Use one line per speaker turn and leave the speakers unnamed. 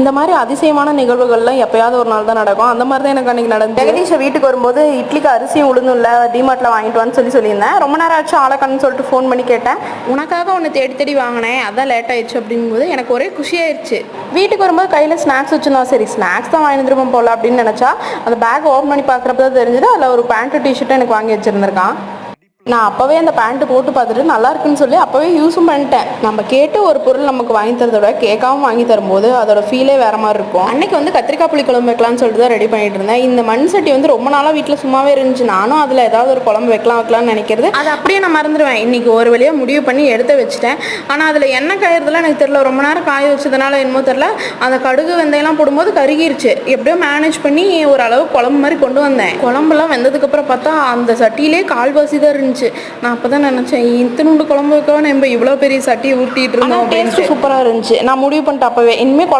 இந்த மாதிரி அதிசயமான நிகழ்வுகள்லாம் எப்பயாவது ஒரு நாள் தான் நடக்கும். அந்த மாதிரி தான் எனக்கு அன்னைக்கு நடந்தது. ஜெகதீஷை வீட்டுக்கு வரும்போது இட்லிக்கு அரிசியும் உளுந்தும் இல்லை டிமார்ட்டில் வாங்கிட்டு வான்னு சொல்லி சொல்லியிருந்தேன். ரொம்ப நேரம் ஆச்சு ஆளக்கணும்னு சொல்லிட்டு ஃபோன் பண்ணி கேட்டேன். உனக்காக ஒன்று தேடி தேடி வாங்கினேன் அதான் லேட் ஆயிடுச்சு அப்படிங்கும்போது எனக்கு ஒரே குஷியாயிருச்சு வீட்டுக்கு வரும்போது கையில் ஸ்நாக்ஸ் வச்சுருந்தா சரி ஸ்நாக்ஸ் தான் வாங்கி திரும்ப போகல அப்படின்னு நினச்சா அந்த பேக் ஓப்பன் பண்ணி பார்க்குறப்ப தான் தெரிஞ்சது அதில் ஒரு பேண்ட்டு டிஷர்ட்டும் எனக்கு வாங்கி வச்சுருந்துருக்கான். நான் அப்போவே அந்த பேண்ட்டு போட்டு பார்த்துட்டு நல்லா இருக்குன்னு சொல்லி அப்போவே யூஸும் பண்ணிட்டேன். நம்ம கேட்டு ஒரு பொருள் நமக்கு வாங்கி தரதை விட கேட்காம வாங்கி தரும்போது அதோட ஃபீலே வேற மாதிரி இருக்கும். அன்னைக்கு வந்து கத்திரிக்காய் புளி குழம்பு வைக்கலாம்னு சொல்லிட்டு தான் ரெடி பண்ணிட்டு இருந்தேன். இந்த மண் சட்டி வந்து ரொம்ப நாளாக வீட்டில் சும்மாவே இருந்துச்சு. நானும் அதில் ஏதாவது ஒரு குழம்பு வைக்கலாம் வைக்கலாம்னு நினைக்கிறது. அது அப்படியே நான் மறந்துடுவேன் இன்னைக்கு ஒரு வழியாக முடிவு பண்ணி எடுத்து வச்சுட்டேன். ஆனால் அதில் எண்ணெய் காயறதுலாம் எனக்கு தெரியல. ரொம்ப நேரம் காய வச்சதுனால என்னமோ தெரியல. அந்த கடுகு வெந்தயம்லாம் போடும்போது கருகிருச்சு. எப்படியோ மேனேஜ் பண்ணி ஓரளவு குழம்பு மாதிரி கொண்டு வந்தேன். குழம்புலாம் வெந்ததுக்கப்புறம் பார்த்தா அந்த சட்டியிலே கால்வாசி தான் இருந்துச்சு. நான் அப்போ தான் நினச்சேன் இத்தினுண்டு குழம்பு வைக்கவா? நம்ம இவ்வளோ பெரிய சட்டியை ஊற்றிட்டு இருந்தோம். டேஸ்ட் சூப்பராக இருந்துச்சு. நான் முடிவு பண்ணிட்டேன் அப்போவே. இனிமேல் குழம்பு